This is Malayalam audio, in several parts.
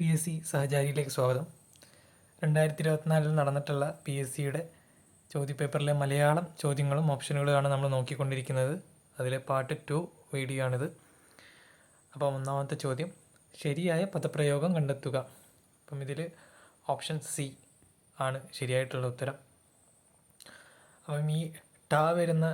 പി എസ് സി സഹചാരിയിലേക്ക് സ്വാഗതം. രണ്ടായിരത്തി ഇരുപത്തിനാലിൽ നടന്നിട്ടുള്ള പി എസ് സിയുടെ ചോദ്യപേപ്പറിലെ മലയാളം ചോദ്യങ്ങളും ഓപ്ഷനുകളുമാണ് നമ്മൾ നോക്കിക്കൊണ്ടിരിക്കുന്നത്. അതിലെ പാർട്ട് ടു വീഡിയോ ആണിത് അപ്പോൾ ഒന്നാമത്തെ ചോദ്യം ശരിയായ പദപ്രയോഗം കണ്ടെത്തുക. അപ്പം ഇതിൽ ഓപ്ഷൻ സി ആണ് ശരിയായിട്ടുള്ള ഉത്തരം. അപ്പം ഈ ട വരുന്ന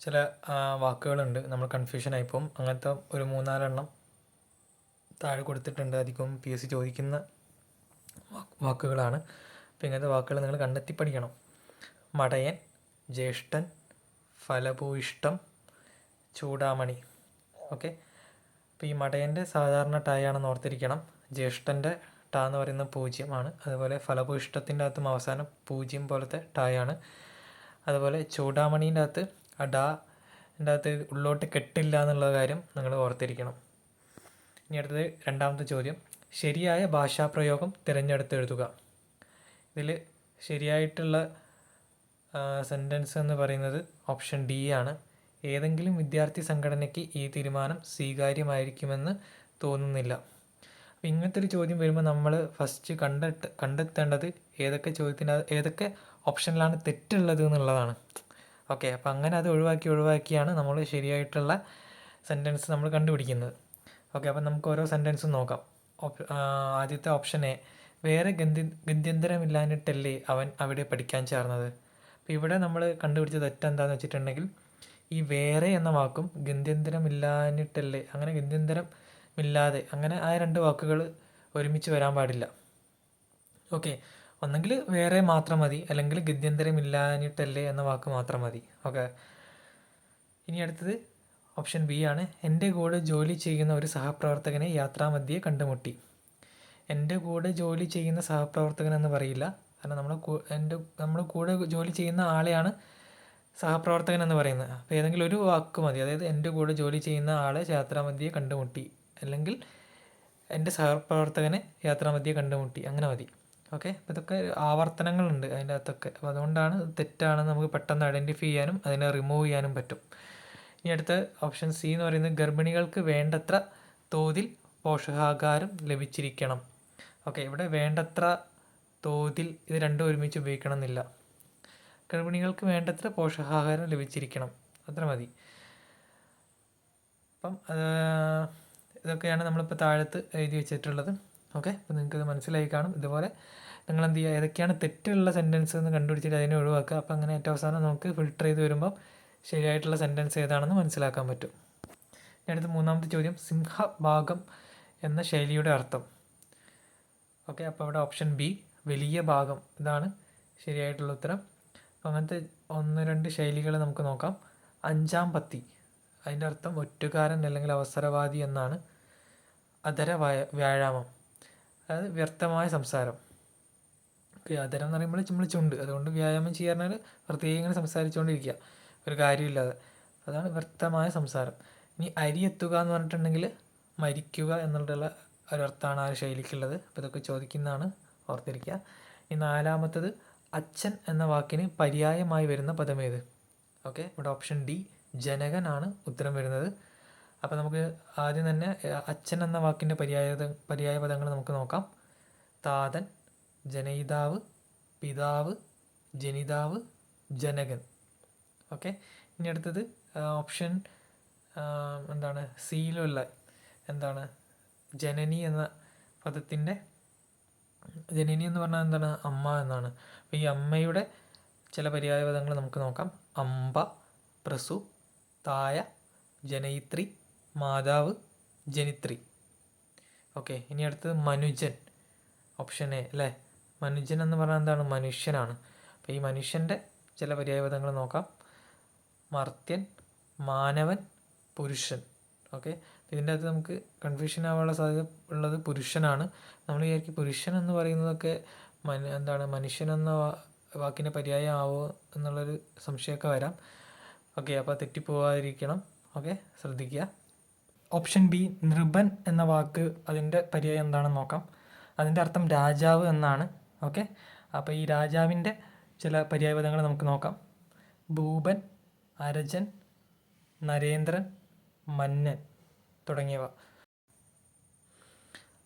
ചില വാക്കുകളുണ്ട്. നമ്മൾ കൺഫ്യൂഷൻ ആയിപ്പോവും അങ്ങനത്തെ ഒരു മൂന്നാലെണ്ണം താഴെ കൊടുത്തിട്ടുണ്ട് അധികവും പി എസ് സി ചോദിക്കുന്ന വാക്കുകളാണ്. അപ്പോൾ ഇങ്ങനത്തെ വാക്കുകൾ നിങ്ങൾ കണ്ടെത്തി പഠിക്കണം. മടയൻ ജ്യേഷ്ഠൻ ഫലഭൂയിഷ്ടം ചൂടാമണി. ഓക്കെ? അപ്പോൾ ഈ മടയന്റെ സാധാരണ ടായാണെന്ന് ഓർത്തിരിക്കണം. ജ്യേഷ്ഠന്റെ ടാ എന്ന് പറയുന്നത് പൂജ്യമാണ് അതുപോലെ ഫലഭൂയിഷ്ടത്തിന്റെ അകത്തും അവസാനം പൂജ്യം പോലത്തെ ടായാണ്. അതുപോലെ ചൂടാമണീന്റെ അകത്ത് ആ ഡാന്റെ അകത്ത് ഉള്ളോട്ട് കെട്ടില്ല എന്നുള്ള കാര്യം നിങ്ങൾ ഓർത്തിരിക്കണം. ഇനി അടുത്തത് രണ്ടാമത്തെ ചോദ്യം. ശരിയായ ഭാഷാപ്രയോഗം തിരഞ്ഞെടുത്ത് എഴുതുക. ഇതിൽ ശരിയായിട്ടുള്ള സെന്റൻസ് എന്ന് പറയുന്നത് ഓപ്ഷൻ ഡി ആണ്. ഏതെങ്കിലും വിദ്യാർത്ഥി സംഘടനയ്ക്ക് ഈ തീരുമാനം സ്വീകാര്യമായിരിക്കുമെന്ന് തോന്നുന്നില്ല. അപ്പം ഇങ്ങനത്തെ ഒരു ചോദ്യം വരുമ്പോൾ നമ്മൾ ഫസ്റ്റ് കണ്ടെത്ത കണ്ടെത്തേണ്ടത് ഏതൊക്കെ ചോദ്യത്തിന് ഏതൊക്കെ ഓപ്ഷനിലാണ് തെറ്റുള്ളത് എന്നുള്ളതാണ്. ഓക്കെ അപ്പം അങ്ങനെ അത് ഒഴിവാക്കി ഒഴിവാക്കിയാണ് നമ്മൾ ശരിയായിട്ടുള്ള സെന്റൻസ് നമ്മൾ കണ്ടുപിടിക്കുന്നത്. ഓക്കെ അപ്പം നമുക്ക് ഓരോ സെന്റൻസും നോക്കാം. ആദ്യത്തെ ഓപ്ഷൻ എ വേറെ ഗന്തി ഗന്ത്യന്തരമില്ലാഞ്ഞിട്ടല്ലേ അവൻ അവിടെ പഠിക്കാൻ ചേർന്നത്? അപ്പോൾ ഇവിടെ നമ്മൾ കണ്ടുപിടിച്ച തെറ്റെന്താണെന്ന് വെച്ചിട്ടുണ്ടെങ്കിൽ ഈ വേറെ എന്ന വാക്കും ഗന്ത്യന്തരമില്ലാഞ്ഞിട്ടല്ലേ അങ്ങനെ ഗന്ത്യന്തരം ഇല്ലാതെ അങ്ങനെ ആ രണ്ട് വാക്കുകൾ ഒരുമിച്ച് വരാൻ പാടില്ല. ഓക്കെ ഒന്നെങ്കിൽ വേറെ മാത്രം മതി അല്ലെങ്കിൽ ഗദ്യന്തരമില്ലാഞ്ഞിട്ടല്ലേ എന്ന വാക്ക് മാത്രം മതി. ഓക്കെ ഇനി അടുത്തത് ഓപ്ഷൻ ബി ആണ്. എന്റെ കൂടെ ജോലി ചെയ്യുന്ന ഒരു സഹപ്രവർത്തകനെ യാത്രാമധ്യേ കണ്ടുമുട്ടി. എന്റെ കൂടെ ജോലി ചെയ്യുന്ന സഹപ്രവർത്തകനെന്ന് പറയില്ല. കാരണം നമ്മൾ എന്റെ നമ്മുടെ കൂടെ ജോലി ചെയ്യുന്ന ആളെയാണ് സഹപ്രവർത്തകൻ എന്ന് പറയുന്നത്. അപ്പോൾ ഏതെങ്കിലും ഒരു വാക്ക് മതി. അതായത് എന്റെ കൂടെ ജോലി ചെയ്യുന്ന ആളെ യാത്രാമധ്യേ കണ്ടുമുട്ടി. അല്ലെങ്കിൽ എന്റെ സഹപ്രവർത്തകനെ യാത്രാമധ്യേ കണ്ടുമുട്ടി. അങ്ങനെ മതി. ഓക്കെ? അപ്പോൾ ഇതൊക്കെ ആവർത്തനങ്ങളുണ്ട് അതിന്റെ അകത്തൊക്കെ. അപ്പോൾ അതുകൊണ്ടാണ് തെറ്റാണെന്ന് നമുക്ക് പെട്ടെന്ന് ഐഡന്റിഫൈ ചെയ്യാനും അതിനെ റിമൂവ് ചെയ്യാനും പറ്റും. ഇനി അടുത്ത ഓപ്ഷൻ സി എന്ന് പറയുന്നത് ഗർഭിണികൾക്ക് വേണ്ടത്ര തോതിൽ പോഷകാഹാരം ലഭിച്ചിരിക്കണം. ഓക്കെ ഇവിടെ വേണ്ടത്ര തോതിൽ ഇത് രണ്ടും ഒരുമിച്ച് ഉപയോഗിക്കണം എന്നില്ല ഗർഭിണികൾക്ക് വേണ്ടത്ര പോഷകാഹാരം ലഭിച്ചിരിക്കണം. അത്ര മതി. അപ്പം ഇതൊക്കെയാണ് നമ്മളിപ്പോൾ താഴത്ത് എഴുതി വെച്ചിട്ടുള്ളത്. ഓക്കെ അപ്പോൾ നിങ്ങൾക്ക് ഇത് മനസ്സിലായി കാണും. ഇതുപോലെ നിങ്ങൾ എന്ത് ചെയ്യുക ഏതൊക്കെയാണ് തെറ്റുള്ള സെന്റൻസ് എന്ന് കണ്ടുപിടിച്ചിട്ട് അതിനെ ഒഴിവാക്കുക. അപ്പോൾ അങ്ങനെ ഏറ്റവും അവസാനം നമുക്ക് ഫിൽട്ടർ ചെയ്ത് വരുമ്പോൾ ശരിയായിട്ടുള്ള സെന്റൻസ് ഏതാണെന്ന് മനസ്സിലാക്കാൻ പറ്റും. ഞാനിത് മൂന്നാമത്തെ ചോദ്യം സിംഹഭാഗം എന്ന ശൈലിയുടെ അർത്ഥം. ഓക്കെ അപ്പോൾ അവിടെ ഓപ്ഷൻ ബി വലിയ ഭാഗം. ഇതാണ് ശരിയായിട്ടുള്ള ഉത്തരം. അപ്പോൾ അങ്ങനത്തെ ഒന്ന് രണ്ട് ശൈലികൾ നമുക്ക് നോക്കാം. അഞ്ചാം പത്തി. അതിന്റെ അർത്ഥം ഒറ്റുകാരൻ അല്ലെങ്കിൽ അവസരവാദി എന്നാണ്. അധര വയ വ്യായാമം. അതായത് വ്യർത്ഥമായ സംസാരം. ഓക്കെ അധരം എന്ന് പറയുമ്പോൾ നമ്മൾ ചുണ്ട് അതുകൊണ്ട് വ്യായാമം ചെയ്യാൻ പ്രത്യേകം ഇങ്ങനെ സംസാരിച്ചുകൊണ്ടിരിക്കുക. ഒരു കാര്യമില്ലാതെ. അതാണ് വ്യർത്ഥമായ സംസാരം. ഇനി അരി എത്തുക എന്ന് പറഞ്ഞിട്ടുണ്ടെങ്കിൽ മരിക്കുക എന്നുള്ള ഒരർത്ഥമാണ് ആ ശൈലിക്കുള്ളത്. അപ്പോൾ ഇതൊക്കെ ചോദിക്കുന്നതാണ് ഓർത്തിരിക്കുക. ഈ നാലാമത്തത് അച്ഛൻ എന്ന വാക്കിന് പര്യായമായി വരുന്ന പദമേത്? ഓക്കെ ഇവിടെ ഓപ്ഷൻ ഡി ജനകനാണ് ഉത്തരം വരുന്നത്. അപ്പോൾ നമുക്ക് ആദ്യം തന്നെ അച്ഛൻ എന്ന വാക്കിന്റെ പര്യായ പര്യായ പദങ്ങൾ നമുക്ക് നോക്കാം. താതൻ ജനയിതാവ് പിതാവ് ജനിതാവ് ജനകൻ. ഓക്കെ. ഇനി അടുത്തത് ഓപ്ഷൻ എന്താണ് സിയിലുള്ള എന്താണ് ജനനി എന്ന പദത്തിന്റെ ജനനി എന്ന് പറഞ്ഞാൽ എന്താണ് അമ്മ എന്നാണ്. അപ്പോൾ ഈ അമ്മയുടെ ചില പര്യായ പദങ്ങൾ നമുക്ക് നോക്കാം. അമ്പ പ്രസു തായ ജനയിത്രി മാതാവ് ജനിത്രി. ഓക്കെ ഇനി അടുത്തത് മനുജൻ ഓപ്ഷൻ എ അല്ലേ? മനുജൻ എന്ന് പറഞ്ഞാൽ എന്താണ് മനുഷ്യനാണ്. അപ്പോൾ ഈ മനുഷ്യന്റെ ചില പര്യായപദങ്ങൾ നോക്കാം. മർത്യൻ മാനവൻ പുരുഷൻ. ഓക്കെ? ഇതിന്റെ അകത്ത് നമുക്ക് കൺഫ്യൂഷൻ ആവാനുള്ള സാധ്യത ഉള്ളത് പുരുഷനാണ്. നമ്മൾ വിചാരിക്കും പുരുഷൻ എന്ന് പറയുന്നതൊക്കെ മനു എന്താണ് മനുഷ്യൻ എന്ന വാക്കിന്റെ പര്യായം ആവോ എന്നുള്ളൊരു സംശയമൊക്കെ വരാം. ഓക്കെ അപ്പോൾ തെറ്റിപ്പോവാതിരിക്കണം. ഓക്കെ? ശ്രദ്ധിക്കുക. ഓപ്ഷൻ ബി നൃപൻ എന്ന വാക്ക് അതിന്റെ പര്യായം എന്താണെന്ന് നോക്കാം. അതിന്റെ അർത്ഥം രാജാവ് എന്നാണ്. ഓക്കെ? അപ്പോൾ ഈ രാജാവിന്റെ ചില പര്യായപദങ്ങൾ നമുക്ക് നോക്കാം. ഭൂപൻ അരജൻ നരേന്ദ്രൻ മന്നൻ തുടങ്ങിയവ.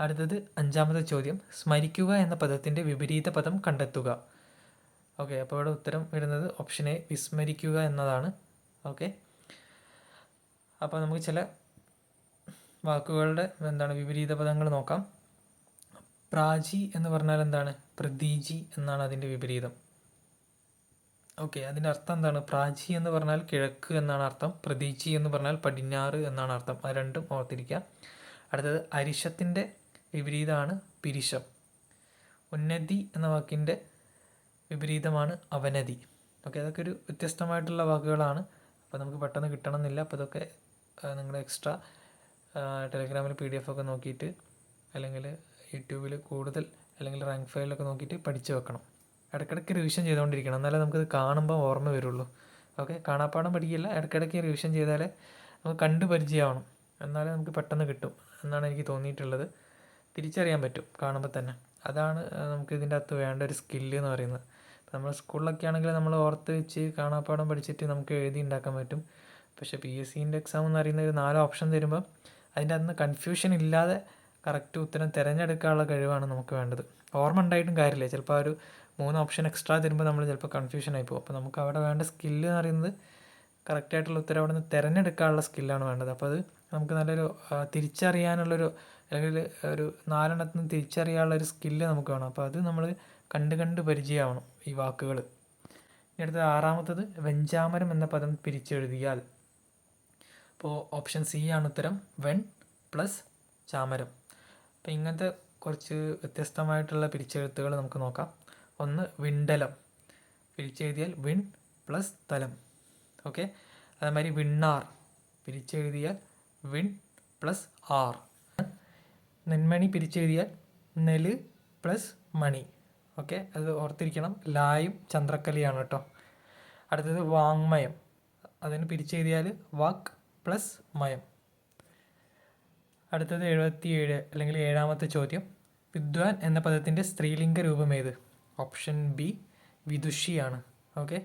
അടുത്തത് അഞ്ചാമത്തെ ചോദ്യം. സ്മരിക്കുക എന്ന പദത്തിന്റെ വിപരീത പദം കണ്ടെത്തുക. ഓക്കെ അപ്പോൾ ഇവിടെ ഉത്തരം വരുന്നത് ഓപ്ഷൻ എ വിസ്മരിക്കുക എന്നതാണ്. ഓക്കെ. അപ്പോൾ നമുക്ക് ചില വാക്കുകളുടെ എന്താണ് വിപരീത പദങ്ങൾ നോക്കാം. പ്രാചി എന്ന് പറഞ്ഞാൽ എന്താണ്? പ്രതീജി എന്നാണ് അതിന്റെ വിപരീതം. ഓക്കെ അതിന്റെ അർത്ഥം എന്താണ്? പ്രാചി എന്ന് പറഞ്ഞാൽ കിഴക്ക് എന്നാണ് അർത്ഥം. പ്രതീചി എന്ന് പറഞ്ഞാൽ പടിഞ്ഞാറ് എന്നാണ് അർത്ഥം. അത് രണ്ടും ഓർത്തിരിക്കുക. അടുത്തത് അരിശത്തിന്റെ വിപരീതമാണ് പിരിശം. ഉന്നതി എന്ന വാക്കിന്റെ വിപരീതമാണ് അവനതി. ഓക്കെ അതൊക്കെ ഒരു വ്യത്യസ്തമായിട്ടുള്ള വാക്കുകളാണ്. അപ്പോൾ നമുക്ക് പെട്ടെന്ന് കിട്ടണമെന്നില്ല. അപ്പോൾ ഇതൊക്കെ നിങ്ങൾ എക്സ്ട്രാ ടെലിഗ്രാമിൽ പി ഡി എഫ് ഒക്കെ നോക്കിയിട്ട് അല്ലെങ്കിൽ യൂട്യൂബിൽ കൂടുതൽ അല്ലെങ്കിൽ റാങ്ക് ഫയലൊക്കെ നോക്കിയിട്ട് പഠിച്ചു വെക്കണം. ഇടയ്ക്കിടയ്ക്ക് റിവിഷൻ ചെയ്തുകൊണ്ടിരിക്കണം. എന്നാലേ നമുക്കത് കാണുമ്പോൾ ഓർമ്മ വരുള്ളൂ. ഓക്കെ കാണാപ്പാടം പഠിക്കില്ല. ഇടയ്ക്കിടയ്ക്ക് റിവിഷൻ ചെയ്താലേ നമുക്ക് കണ്ടു പരിചയമാവണം. എന്നാലേ നമുക്ക് പെട്ടെന്ന് കിട്ടും എന്നാണ് എനിക്ക് തോന്നിയിട്ടുള്ളത്. തിരിച്ചറിയാൻ പറ്റും കാണുമ്പോൾ തന്നെ. അതാണ് നമുക്ക് ഇതിന്റെ അകത്ത് വേണ്ട ഒരു സ്കില്ല് എന്ന് പറയുന്നത്. ഇപ്പം നമ്മൾ സ്കൂളിലൊക്കെ ആണെങ്കിൽ നമ്മൾ ഓർത്ത് വെച്ച് കാണാപ്പാടം പഠിച്ചിട്ട് നമുക്ക് എഴുതി ഉണ്ടാക്കാൻ പറ്റും. പക്ഷേ പി എസ് സിന്റെ എക്സാം എന്ന് പറയുന്ന ഒരു നാല് ഓപ്ഷൻ തരുമ്പോൾ അതിന്റെ അന്ന് കൺഫ്യൂഷൻ ഇല്ലാതെ കറക്റ്റ് ഉത്തരം തിരഞ്ഞെടുക്കാനുള്ള കഴിവാണ് നമുക്ക് വേണ്ടത്. ഓർമ്മ ഉണ്ടായിട്ടും കാര്യമില്ല. ചിലപ്പോൾ ആ ഒരു മൂന്ന് ഓപ്ഷൻ എക്സ്ട്രാ തരുമ്പോൾ നമ്മൾ ചിലപ്പോൾ കൺഫ്യൂഷൻ ആയി പോകും. അപ്പോൾ നമുക്ക് അവിടെ വേണ്ട സ്കില്ല് എന്ന് പറയുന്നത് കറക്റ്റായിട്ടുള്ള ഉത്തരം അവിടെ നിന്ന് തിരഞ്ഞെടുക്കാനുള്ള സ്കില്ലാണ് വേണ്ടത്. അപ്പോൾ അത് നമുക്ക് നല്ലൊരു തിരിച്ചറിയാനുള്ളൊരു അല്ലെങ്കിൽ ഒരു നാലെണ്ണത്തിൽ തിരിച്ചറിയാനുള്ള ഒരു സ്കില്ല് നമുക്ക് വേണം. അപ്പോൾ അത് നമ്മൾ കണ്ട് കണ്ട് പരിചയമാവണം ഈ വാക്കുകൾ ഇനി അടുത്തത് ആറാമത്തത് വെഞ്ചാമരം എന്ന പദം പിരിച്ചെഴുതിയാൽ. അപ്പോൾ ഓപ്ഷൻ സി ആണ് ഉത്തരം. വെൺ പ്ലസ് ചാമരം. അപ്പോൾ ഇങ്ങനത്തെ കുറച്ച് വ്യത്യസ്തമായിട്ടുള്ള പിരിച്ചെഴുത്തുകൾ നമുക്ക് നോക്കാം. ഒന്ന് വിണ്ടലം. പിരിച്ചെഴുതിയാൽ വിൺ പ്ലസ് തലം. ഓക്കെ? അതേമാതിരി വിണ്ണാർ. പിരിച്ചെഴുതിയാൽ വിൺ പ്ലസ് ആർ. നെന്മണി പിരിച്ചെഴുതിയാൽ നെൽ പ്ലസ് മണി. ഓക്കെ? അത് ഓർത്തിരിക്കണം. ലായും ചന്ദ്രക്കലിയാണ് കേട്ടോ. അടുത്തത് വാങ്മയം. അതിന് പിരിച്ചെഴുതിയാൽ വാക്ക് പ്ലസ് മയം. അടുത്തത് എഴുപത്തിയേഴ് അല്ലെങ്കിൽ ഏഴാമത്തെ ചോദ്യം. വിദ്വാൻ എന്ന പദത്തിന്റെ സ്ത്രീലിംഗ രൂപം ഏത്? ഓപ്ഷൻ ബി വിദുഷിയാണ്. ഓക്കെ?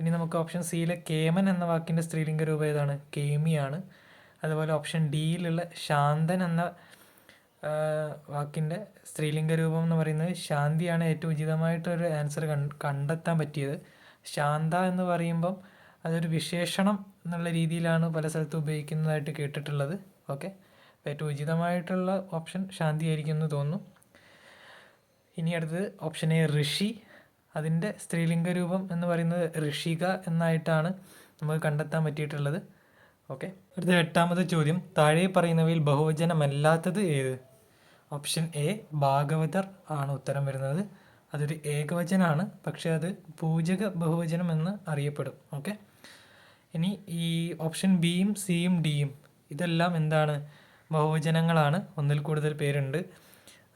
ഇനി നമുക്ക് ഓപ്ഷൻ സിയിലെ കേമൻ എന്ന വാക്കിന്റെ സ്ത്രീലിംഗ രൂപം ഏതാണ്? കേമിയാണ്. അതുപോലെ ഓപ്ഷൻ ഡിയിലുള്ള ശാന്തൻ എന്ന വാക്കിന്റെ സ്ത്രീലിംഗ രൂപം എന്ന് പറയുന്നത് ശാന്തിയാണ് ഏറ്റവും ഉചിതമായിട്ടൊരു ആൻസർ കണ്ടെത്താൻ പറ്റിയത്. ശാന്ത എന്ന് പറയുമ്പം അതൊരു വിശേഷണം എന്നുള്ള രീതിയിലാണ് പല സ്ഥലത്തും ഉപയോഗിക്കുന്നതായിട്ട് കേട്ടിട്ടുള്ളത്. ഓക്കെ? ഏറ്റവും ഉചിതമായിട്ടുള്ള ഓപ്ഷൻ ശാന്തിയായിരിക്കും എന്ന് തോന്നുന്നു. ഇനി അടുത്തത് ഓപ്ഷൻ എ ഋഷി. അതിന്റെ സ്ത്രീലിംഗ രൂപം എന്ന് പറയുന്നത് ഋഷിക എന്നായിട്ടാണ് നമുക്ക് കണ്ടെത്താൻ പറ്റിയിട്ടുള്ളത്. ഓക്കെ അടുത്ത എട്ടാമത്തെ ചോദ്യം. താഴെ പറയുന്നവയിൽ ബഹുവചനമല്ലാത്തത് ഏത്? ഓപ്ഷൻ എ ഭാഗവതർ ആണ് ഉത്തരം വരുന്നത്. അതൊരു ഏകവചനമാണ് പക്ഷേ അത് പൂജക ബഹുവചനം എന്ന് അറിയപ്പെടും. ഓക്കെ ഇനി ഈ ഓപ്ഷൻ ബിയും സിയും ഡിയും ഇതെല്ലാം എന്താണ്? ബഹുവചനങ്ങളാണ്. ഒന്നിൽ കൂടുതൽ പേരുണ്ട്.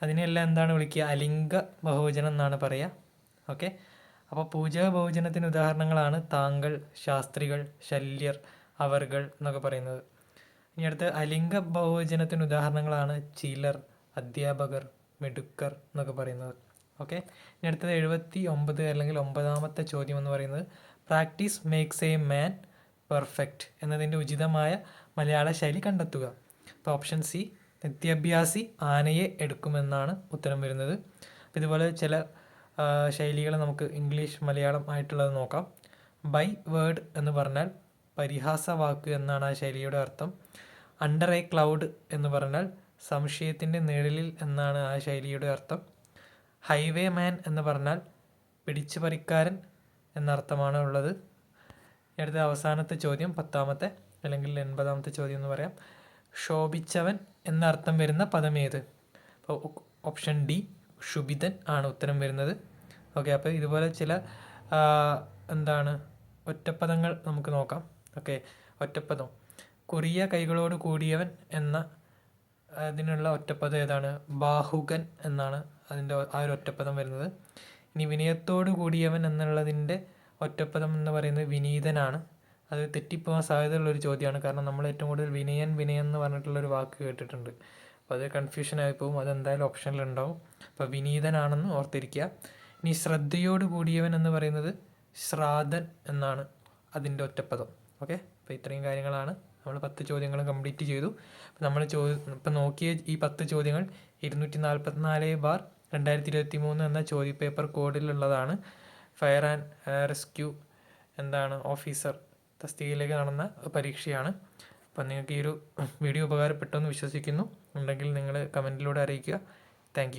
അതിനെല്ലാം എന്താണ് വിളിക്കുക? അലിംഗ ബഹുവചനം എന്നാണ് പറയുക. ഓക്കെ? അപ്പോൾ പൂജക ബഹുജനത്തിന് ഉദാഹരണങ്ങളാണ് താങ്കൾ ശാസ്ത്രികൾ ശല്യർ അവർകൾ എന്നൊക്കെ പറയുന്നത്. ഇനി അടുത്ത് അലിംഗ ബഹുവചനത്തിന് ഉദാഹരണങ്ങളാണ് ചിലർ അധ്യാപകർ മിടുക്കർ എന്നൊക്കെ പറയുന്നത്. ഓക്കെ? ഇനി അടുത്തത് എഴുപത്തി ഒമ്പത് അല്ലെങ്കിൽ ഒമ്പതാമത്തെ ചോദ്യം എന്ന് പറയുന്നത് practice makes a man perfect എന്നതിന്റെ ഉചിതമായ മലയാള ശൈലി കണ്ടെത്തുക. അപ്പോൾ ഓപ്ഷൻ സി നിത്യാഭ്യാസി ആനയെ എടുക്കുമെന്നാണ് ഉത്തരം വരുന്നത്. അപ്പോൾ ഇതുപോലെ ചില ശൈലികൾ നമുക്ക് ഇംഗ്ലീഷ് മലയാളം ആയിട്ടുള്ളത് നോക്കാം. ബൈ വേർഡ് എന്ന് പറഞ്ഞാൽ പരിഹാസ വാക്ക് എന്നാണ് ആ ശൈലിയുടെ അർത്ഥം. അണ്ടർ എ ക്ലൗഡ് എന്ന് പറഞ്ഞാൽ സംശയത്തിന്റെ നിഴലിൽ എന്നാണ് ആ ശൈലിയുടെ അർത്ഥം. ഹൈവേ മാൻ എന്ന് പറഞ്ഞാൽ പിടിച്ചു പറിക്കാരൻ എന്നർത്ഥമാണ് ഉള്ളത്. അടുത്ത അവസാനത്തെ ചോദ്യം പത്താമത്തെ അല്ലെങ്കിൽ എൺപതാമത്തെ ചോദ്യം എന്ന് പറയാം. ശോഭിച്ചവൻ എന്ന അർത്ഥം വരുന്ന പദം ഏത്? അപ്പോൾ ഓപ്ഷൻ ഡി ക്ഷുഭിതൻ ആണ് ഉത്തരം വരുന്നത്. ഓക്കെ അപ്പോൾ ഇതുപോലെ ചില എന്താണ് ഒറ്റപ്പദങ്ങൾ നമുക്ക് നോക്കാം. ഓക്കെ ഒറ്റപ്പദം. കുറിയ കൈകളോട് കൂടിയവൻ എന്ന അതിനുള്ള ഒറ്റപ്പദം ഏതാണ്? ബാഹുകൻ എന്നാണ് അതിന്റെ ആ ഒരു ഒറ്റപ്പദം വരുന്നത്. ഇനി വിനയത്തോട് കൂടിയവൻ എന്നുള്ളതിന്റെ ഒറ്റപ്പദം എന്ന് പറയുന്നത് വിനീതനാണ്. അത് തെറ്റിപ്പോകാൻ സാധ്യതയുള്ളൊരു ചോദ്യമാണ്. കാരണം നമ്മൾ ഏറ്റവും കൂടുതൽ വിനയൻ വിനയൻ എന്ന് പറഞ്ഞിട്ടുള്ളൊരു വാക്ക് കേട്ടിട്ടുണ്ട്. അപ്പോൾ അത് കൺഫ്യൂഷൻ ആയിപ്പോവും. അതെന്തായാലും ഓപ്ഷനിലുണ്ടാവും അപ്പോൾ വിനീതനാണെന്ന് ഓർത്തിരിക്കുക. ഇനി ശ്രദ്ധയോട് കൂടിയവൻ എന്ന് പറയുന്നത് ശ്രാദൻ എന്നാണ് അതിന്റെ ഒറ്റപ്പദം. ഓക്കെ? അപ്പോൾ ഇത്രയും കാര്യങ്ങളാണ്. നമ്മൾ പത്ത് ചോദ്യങ്ങൾ കംപ്ലീറ്റ് ചെയ്തു. അപ്പോൾ നമ്മൾ ചോ ഇപ്പം നോക്കിയ ഈ പത്ത് ചോദ്യങ്ങൾ ഇരുന്നൂറ്റി നാൽപ്പത്തിനാല് ബാർ രണ്ടായിരത്തി ഇരുപത്തി മൂന്ന് എന്ന ചോദ്യപേപ്പർ കോഡിലുള്ളതാണ് ഫയർ ആൻഡ് റെസ്ക്യൂ എന്താണ് ഓഫീസർ തസ്തികയിലേക്ക് നടന്ന പരീക്ഷയാണ്. അപ്പം നിങ്ങൾക്ക് ഈ ഒരു വീഡിയോ ഉപകാരപ്പെട്ടു എന്ന് വിശ്വസിക്കുന്നു. ഉണ്ടെങ്കിൽ നിങ്ങൾ കമന്റിലൂടെ അറിയിക്കുക. താങ്ക്